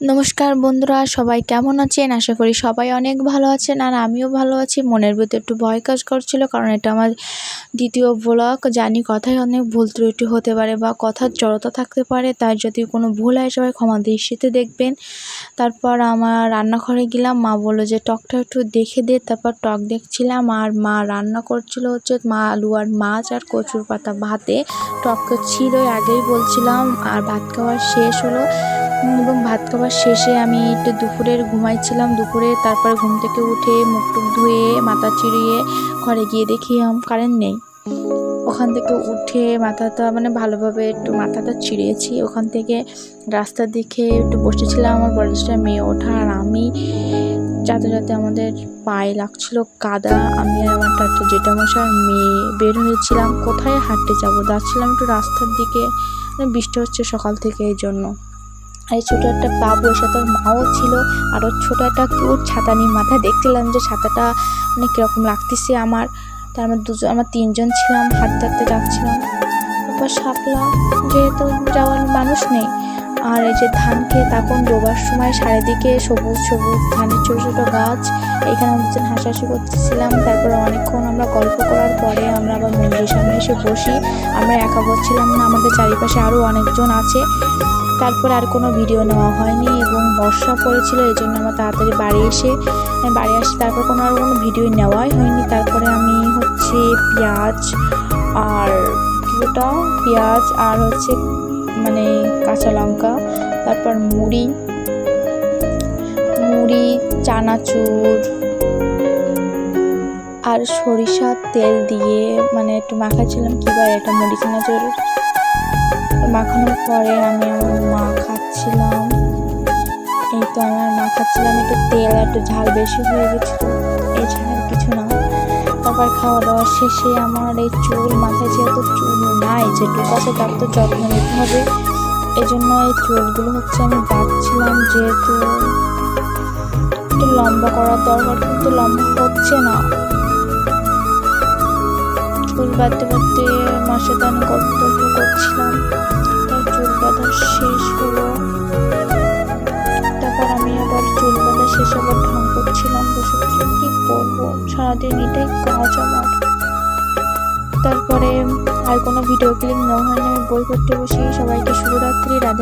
নমস্কার বন্ধুরা, সবাই কেমন আছেন? আশা করি সবাই অনেক ভালো আছেন আর আমিও ভালো আছি। মনের ভিতরে একটু ভয় কাজ করছিল কারণ এটা আমার দ্বিতীয় ব্লগ জানি কথায় অনেক ভুল ত্রুটি হতে পারে বা কথার জড়তা থাকতে পারে, তাই যদি কোনো ভুল হয় সবাই ক্ষমা দৃষ্টিতে দেখবেন। তারপর আমার রান্নাঘরে গেলাম, মা বলল যে, টকটা একটু দেখে দে। তারপর টক দেখছিলাম আর মা রান্না করছিল হচ্ছে মা আলু আর মাছ আর কচুর পাতা। ভাতে টক ছিল আগেই বলছিলাম আর ভাত খাওয়া শেষ হলো। এবং ভাত খাওয়ার শেষে আমি একটু দুপুরের ঘুমাইছিলাম। দুপুরে তারপর ঘুম থেকে উঠে মুখ টুক ধুয়ে, মাথা চিরিয়ে ঘরে গিয়ে দেখি কারেন্ট নেই। ওখান থেকে উঠে মাথাটা মানে ভালোভাবে একটু মাথাটা চিড়িয়েছি। ওখান থেকে রাস্তার দিকে একটু বসেছিলাম। আমার বয়সটা মেয়ে ওঠা আর আমি যাতে যাতে আমাদের পায়ে লাগছিল কাদা, আমি আর আমার টাটা যেটা মশার মেয়ে বের হয়েছিলাম। কোথায় হাঁটতে যাব? যাচ্ছিলাম একটু রাস্তার দিকে। মানে বৃষ্টি হচ্ছে সকাল থেকে এই জন্য। আর ছোটো একটা বাবু এর সাথে ওর মাও ছিল, আর ওর ছোটো একটা কিউট ছাতা নিয়ে মাথায় দেখছিলাম যে ছাতাটা মানে কীরকম লাগতেছে আমার। তার আমার দুজন, আমার তিনজন ছিলাম হাত ধরতে যাচ্ছিলাম। তারপর সাপলা, যেহেতু যাওয়ার মানুষ নেই আর এই যে ধান খেয়ে তখন ডোবার সময় চারিদিকে সবুজ সবুজ ধানের ছোটো ছোটো গাছ। এখানে দুজন হাসাহাসি করতেছিলাম। তারপরে অনেকক্ষণ আমরা গল্প করার পরে আমরা আবার মন্দিরের সামনে এসে বসি। আমরা একা বসছিলাম না, আমাদের চারিপাশে আরও অনেকজন আছে। তারপর আর কোনো ভিডিও নেওয়া হয়নি এবং বর্ষা পড়েছিল, এই জন্য আমার তাড়াতাড়ি বাড়ি এসে, বাড়ি আসি। তারপর কোনো আর কোনো ভিডিও নেওয়াই হয়নি। তারপরে আমি হচ্ছে পেঁয়াজ আর কিছুটা পেঁয়াজ আর হচ্ছে মানে কাঁচা লঙ্কা, তারপর মুড়ি মুড়ি, চানাচুর আর সরিষার তেল দিয়ে মানে একটু মাখাচ্ছিলাম কী বলে এটা মুড়ি, চানাচুর। মাখানোর পরে আমি আমার মা খাচ্ছিলাম। এই তো আমার মা খাচ্ছিলাম, একটু তেল একটু ঝাল বেশি হয়ে গেছিল ঝাল কিছু না। তারপর খাওয়া দাওয়া শেষে আমার এই চুল মাথায় যেহেতু চুল নাই যেটুকু আছে তার তো যত্ন নিতে হবে। এই জন্য এই চুলগুলো হচ্ছে আমি বাঁধছিলাম যেহেতু একটু লম্বা করার দরকার, কিন্তু লম্বা হচ্ছে না। চুল বাঁধতে বাঁধতে মাসে তো আমি কর্তব্য করছিলাম তার চুল বাঁধা শেষ হলো। তারপর আমি আবার চুল বাঁধা শেষ আবার ঢং করছিলাম, বসে বসে, কী করব? সারাদিন এটাই কাজ আমার। তারপরে আর কোনো ভিডিও ক্লিপ নেওয়া হয় না। আমি বই পড়তে বসে সবাইকে শুভরাত্রি রাধে